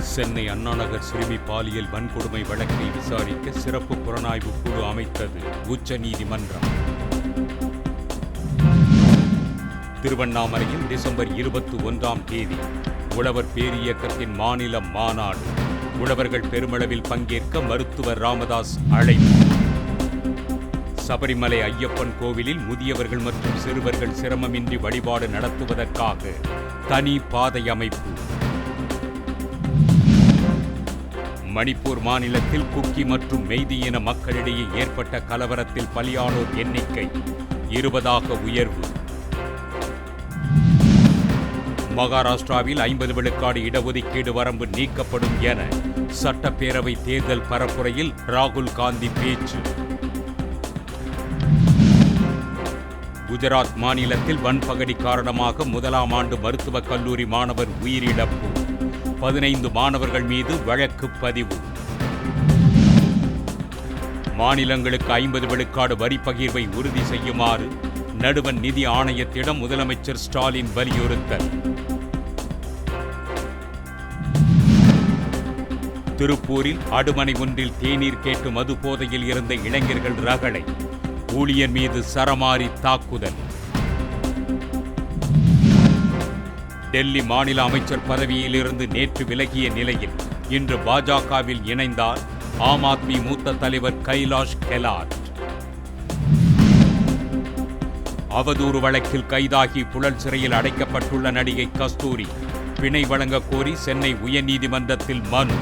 சென்னை அண்ணாநகர் சிறுமி பாலியல் வன்கொடுமை வழக்கை விசாரிக்க சிறப்பு புலனாய்வு குழு அமைத்தது உச்சநீதிமன்றம். திருவண்ணாமலையில் டிசம்பர் இருபத்தி ஒன்றாம் தேதி உழவர் பேரியக்கத்தின் மாநில மாநாடு. உழவர்கள் பெருமளவில் பங்கேற்க மருத்துவர் ராமதாஸ் அழைப்பு. சபரிமலை ஐயப்பன் கோவிலில் முதியவர்கள் மற்றும் சிறுவர்கள் சிரமமின்றி வழிபாடு நடத்துவதற்காக தனி பாதை அமைப்பு. மணிப்பூர் மாநிலத்தில் குக்கி மற்றும் மெய்தி இன மக்களிடையே ஏற்பட்ட கலவரத்தில் பலியானோர் எண்ணிக்கை இருபதாக உயர்வு. மகாராஷ்டிராவில் ஐம்பது விழுக்காடு இடஒதுக்கீடு வரம்பு நீக்கப்படும் என சட்டப்பேரவை தேர்தல் பரப்புரையில் ராகுல் காந்தி பேச்சு. குஜராத் மாநிலத்தில் வன்பகடி காரணமாக முதலாம் ஆண்டு மருத்துவக் கல்லூரி மாணவர் உயிரிழப்பு. பதினைந்து மாணவர்கள் மீது வழக்கு பதிவு. மாநிலங்களுக்கு ஐம்பது விழுக்காடு வரி பகிர்வை உறுதி செய்யுமாறு நடுவன் நிதி ஆணையத்திடம் முதலமைச்சர் ஸ்டாலின் வலியுறுத்தல். திருப்பூரில் அடுமனை ஒன்றில் தேநீர் கேட்டு மது போதையில் இருந்த இளைஞர்கள் ரகளை. ஊழியர் மீது சரமாரி தாக்குதல். டெல்லி மாநில அமைச்சர் பதவியிலிருந்து நேற்று விலகிய நிலையில் இன்று பாஜகவில் இணைந்தார் ஆம் ஆத்மி மூத்த தலைவர் கைலாஷ் கெலாட். அவதூறு வழக்கில் கைதாகி புழல் சிறையில் அடைக்கப்பட்டுள்ள நடிகை கஸ்தூரி பிணை வழங்க கோரி சென்னை உயர்நீதிமன்றத்தில் மனு.